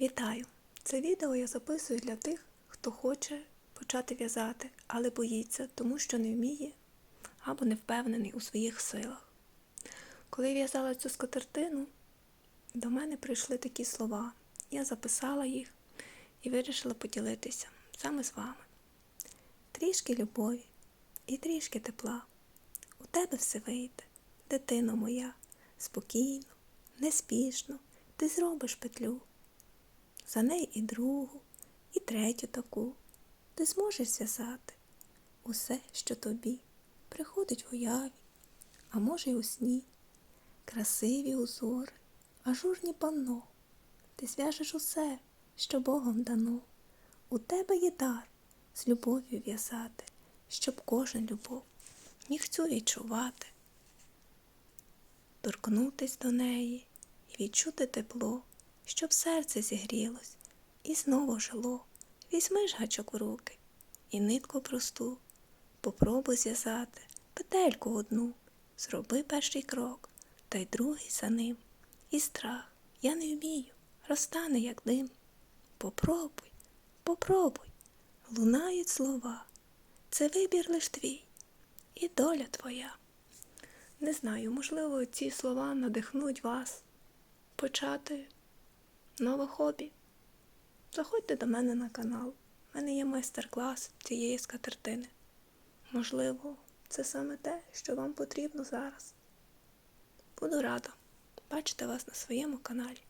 Вітаю! Це відео я записую для тих, хто хоче почати в'язати, але боїться, тому що не вміє або не впевнений у своїх силах. Коли в'язала цю скатертину, до мене прийшли такі слова. Я записала їх і вирішила поділитися саме з вами. Трішки любові і трішки тепла. У тебе все вийде, дитино моя, спокійно, неспішно, ти зробиш петлю. За неї і другу, і третю таку. Ти зможеш зв'язати усе, що тобі приходить в уяві, а може й у сні. Красиві узори, ажурні панно. Ти зв'яжеш усе, що Богом дано. У тебе є дар з любов'ю в'язати, щоб кожен любов міг відчувати, торкнутись до неї і відчути тепло, щоб серце зігрілось і знову жило. Візьми ж гачок в руки і нитку просту, попробуй зв'язати петельку одну, зроби перший крок, та й другий за ним. І страх, я не вмію, розтане, як дим. Попробуй, попробуй, лунають слова. Це вибір лиш твій і доля твоя. Не знаю, можливо, ці слова надихнуть вас почати нове хобі. Заходьте до мене на канал. У мене є майстер-клас цієї скатертини. Можливо, це саме те, що вам потрібно зараз. Буду рада бачити вас на своєму каналі.